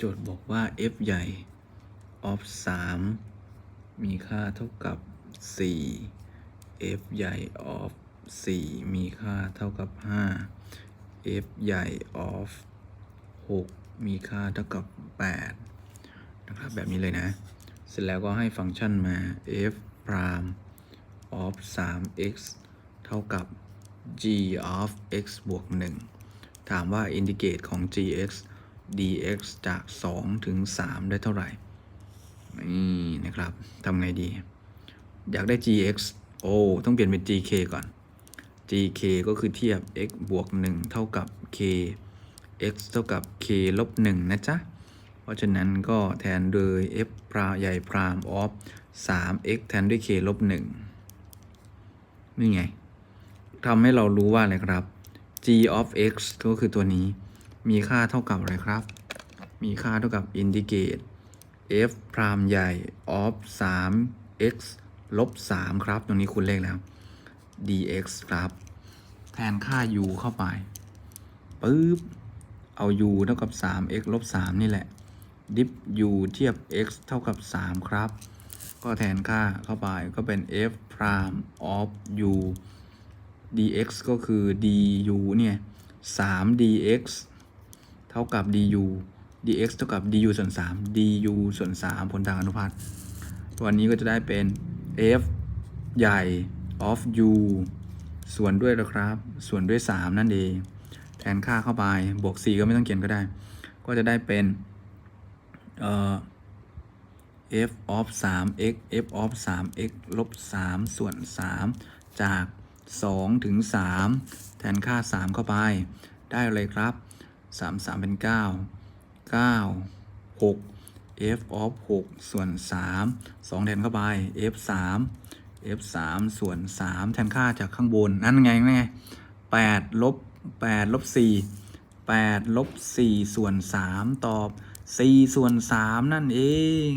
โจทย์บอกว่า f ใหญ่ of 3 มีค่าเท่ากับ 4 f ใหญ่ of 4 มีค่าเท่ากับ 5 f ใหญ่ of 6 มีค่าเท่ากับ 8 นะครับแบบนี้เลยนะ เสร็จแล้วก็ให้ฟังก์ชันมา f prime of 3x เท่ากับ g of x บวก 1 ถามว่า indicate ของ gx dx จาก 2 ถึง 3 ได้เท่าไหร่ นี่นะครับทำไงดี อยากได้ gx โอ้ต้องเปลี่ยนเป็น gk ก่อน gk ก็คือเทียบ x บวก 1 เท่ากับ k x เท่ากับ k ลบ 1 นะจ๊ะ เพราะฉะนั้นก็แทนโดย f พราใหญ่พราม of 3x แทนด้วย k ลบ 1 นี่ไงทำให้เรารู้ว่าอะไรครับ g of x ก็คือตัวนี้ มีค่าเท่ากับอะไรครับ มีค่าเท่ากับ indicate f พรามใหญ่ of 3 x ลบ 3 ครับ ตรงนี้คุณเลขแล้ว dx ครับ แทนค่า u เข้าไปปึ๊บ เอา u เท่ากับ 3x ลบ 3 นี่แหละ ดิฟ u เทียบ x เท่ากับ 3 ครับ ก็แทนค่าเข้าไปก็เป็น f prime of u dx ก็คือ du เนี่ย 3 dx ท่ากับ du dx เท่ากับ du ส่วน3 du ส่วน3ผลทางอนุพัตตัวนี้ก็จะได้เป็น f ใหญ่ of u ส่วนด้วยนะครับ ส่วนด้วย 3 นั่นเอง แทนค่าเข้าไป บวก 4 ก็ไม่ต้องเขียนก็ได้ ก็จะได้เป็นเอ่อ f of 3x f of 3x ลบ 3 ส่วน 3 จาก 2 ถึง 3 แทนค่า 3 เข้าไป ได้เลยครับ 3 3 เป็น 9 9 6 f of 6 ส่วน 3 2 แทนเข้าไป f 3 f 3ส่วน 3 แทนค่าจากข้างบน นั่นไงนั่นไง8ลบ8ลบ4 8ลบ4ส่วน 3 ตอบ 4 ส่วน 3 นั่นเอง